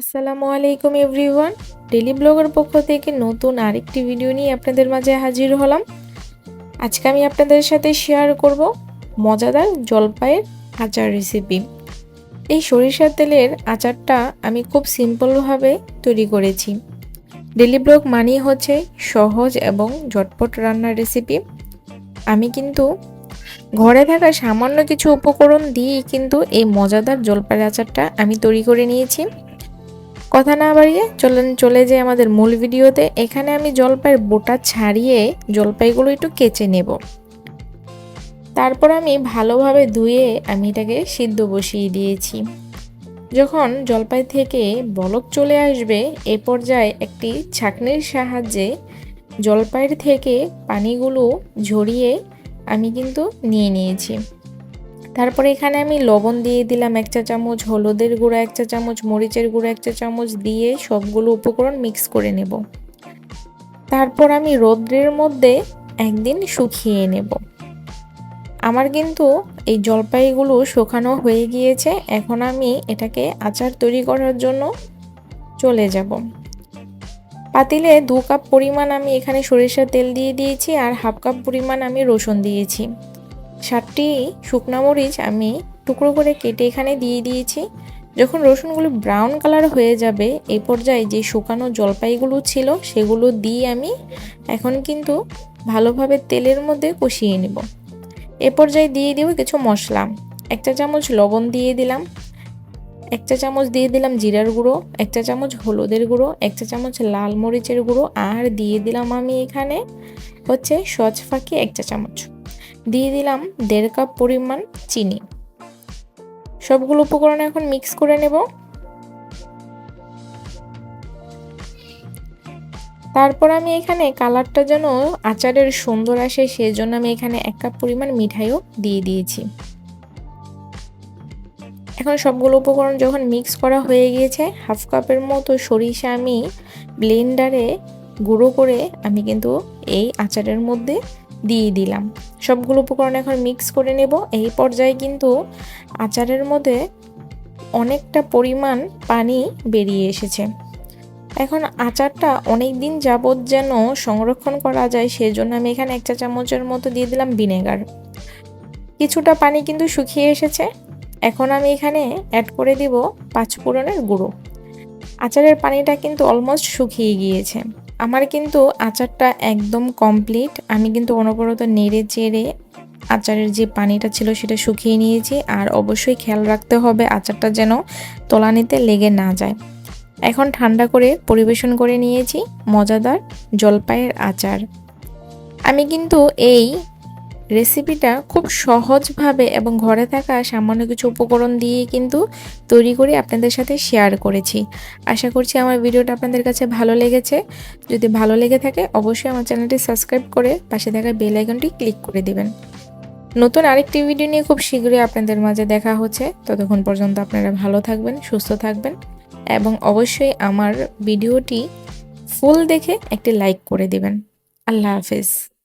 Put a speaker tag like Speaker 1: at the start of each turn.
Speaker 1: আসসালামু আলাইকুম everyone. Daily ব্লগের পক্ষ থেকে নতুন আরেকটি ভিডিও নিয়ে আপনাদের মাঝে হাজির হলাম। আজকে আমি আপনাদের সাথে শেয়ার করব মজাদার জলপাইয়ের আচার রেসিপি এই সরিষার তেলের আচারটা আমি খুব সিম্পলভাবে তৈরি করেছি। ডেলি ব্লগ মানেই হচ্ছে সহজ এবং ঝটপট রান্নার রেসিপি আমি কিন্তু ঘরে থাকা সামান্য কিছু উপকরণ দিয়েই কিন্তু এই মজাদার জলপাইয়ের আচারটা আমি তৈরি করে নিয়েছি। কথা না বাড়িয়ে চলেন, চলে যাই আমাদের মূল ভিডিওতে। এখানে আমি জলপাইয়ের বোটা ছাড়িয়ে জলপাইগুলো একটু কেচে নেব। তারপর আমি ভালোভাবে ধুয়ে আমি এটাকে সিদ্ধ বসিয়ে দিয়েছি। যখন জলপাই থেকে বলক চলে আসবে, এ পর্যায়ে একটি ছাকনির সাহায্যে জলপাইয়ের থেকে পানিগুলো ঝরিয়ে আমি কিন্তু নিয়ে নিয়েছি। তারপরে এখানে আমি লবণ দিয়ে দিলাম এক চা চামচ, হলুদের গুঁড়া এক চা চামচ, মরিচের গুঁড়া এক চা চামচ দিয়ে সবগুলো উপকরণ মিক্স করে নেব। তারপর আমি রৌদ্রের মধ্যে একদিন শুকিয়ে নেব। আমার কিন্তু এই জলপাইগুলো শুকানো হয়ে গিয়েছে, এখন আমি এটাকে আচার তৈরি করার জন্য চলে যাব। পাতিলে দু কাপ পরিমাণ আমি এখানে সরিষার তেল দিয়ে দিয়েছি আর হাফ কাপ পরিমাণ আমি রসুন দিয়েছি। সাতটি শুকনা মরিচ আমি টুকরো করে কেটে এখানে দিয়ে দিয়েছি। যখন রসুনগুলো ব্রাউন কালার হয়ে যাবে এই পর্যায়ে যে শুকানো জলপাইগুলো ছিল, সেগুলো দিয়ে আমি এখন কিন্তু ভালোভাবে তেলের মধ্যে কষিয়ে নেব। এ পর্যায়ে দিয়ে দিব কিছু মশলা। একটা চামচ লবণ দিয়ে দিলাম। একটা চামচ দিয়ে দিলাম জিরার গুঁড়ো। একটা চামচ হলুদের গুঁড়ো। একটা চামচ লাল মরিচের গুঁড়ো। আর দিয়ে দিলাম আমি এখানে হচ্ছে সচ ফাঁকি একটা চামচ। দিয়ে দিলাম দেড় কাপ পরিমাণ চিনি। সবগুলো উপকরণ এখন মিক্স করে নেব। তারপর আমি এখানে কালারটা যেন আচারের সুন্দর আসে সেই জন্য আমি এখানে এক কাপ পরিমাণ মিঠাইও দিয়ে দিয়েছি। এখন সবগুলো উপকরণ যখন মিক্স করা হয়ে গিয়েছে হাফ কাপের মতো সরিষা আমি ব্লেন্ডারে গুঁড়ো করে আমি কিন্তু এই আচারের মধ্যে দিয়ে দিলাম। সবগুলো উপকরণ এখন মিক্স করে নেব। এই পর্যায়ে কিন্তু আচারের মধ্যে অনেকটা পরিমাণ পানি বেরিয়ে এসেছে। এখন আচারটা অনেক দিন যাবৎ যেন সংরক্ষণ করা যায় সেই জন্য আমি এখানে এক চা চামচের মতো দিয়ে দিলাম ভিনেগার। কিছুটা পানি কিন্তু শুকিয়ে এসেছে। এখন আমি এখানে অ্যাড করে দিব পাঁচফোড়নের গুঁড়ো। আচারের পানিটা কিন্তু অলমোস্ট শুকিয়ে গিয়েছে। আমার কিন্তু আচারটা একদম কমপ্লিট আমি কিন্তু অনবরত নেড়ে চেড়ে আচারের যে পানিটা ছিল সেটা শুকিয়ে নিয়েছি আর অবশ্যই খেয়াল রাখতে হবে আচারটা যেন তলানিতে লেগে না যায়। এখন ঠান্ডা করে পরিবেশন করে নিয়েছি মজাদার জলপাইয়ের আচার। আমি কিন্তু এই রেসিপিটা খুব সহজভাবে এবং ঘরে থাকা সামান্য কিছু উপকরণ দিয়ে কিন্তু তৈরি করে আপনাদের সাথে শেয়ার করেছি। আশা করছি আমার ভিডিওটা আপনাদের কাছে ভালো লেগেছে। যদি ভালো লেগে থাকে, অবশ্যই আমার চ্যানেলটি সাবস্ক্রাইব করে পাশে থাকা বেল আইকনটি ক্লিক করে দিবেন। নতুন আরেকটি ভিডিও নিয়ে খুব শীঘ্রই আপনাদের মাঝে দেখা হচ্ছে। ততক্ষণ পর্যন্ত আপনারা ভালো থাকবেন, সুস্থ থাকবেন এবং অবশ্যই আমার ভিডিওটি ফুল দেখে একটি লাইক করে দিবেন। আল্লাহ হাফেজ।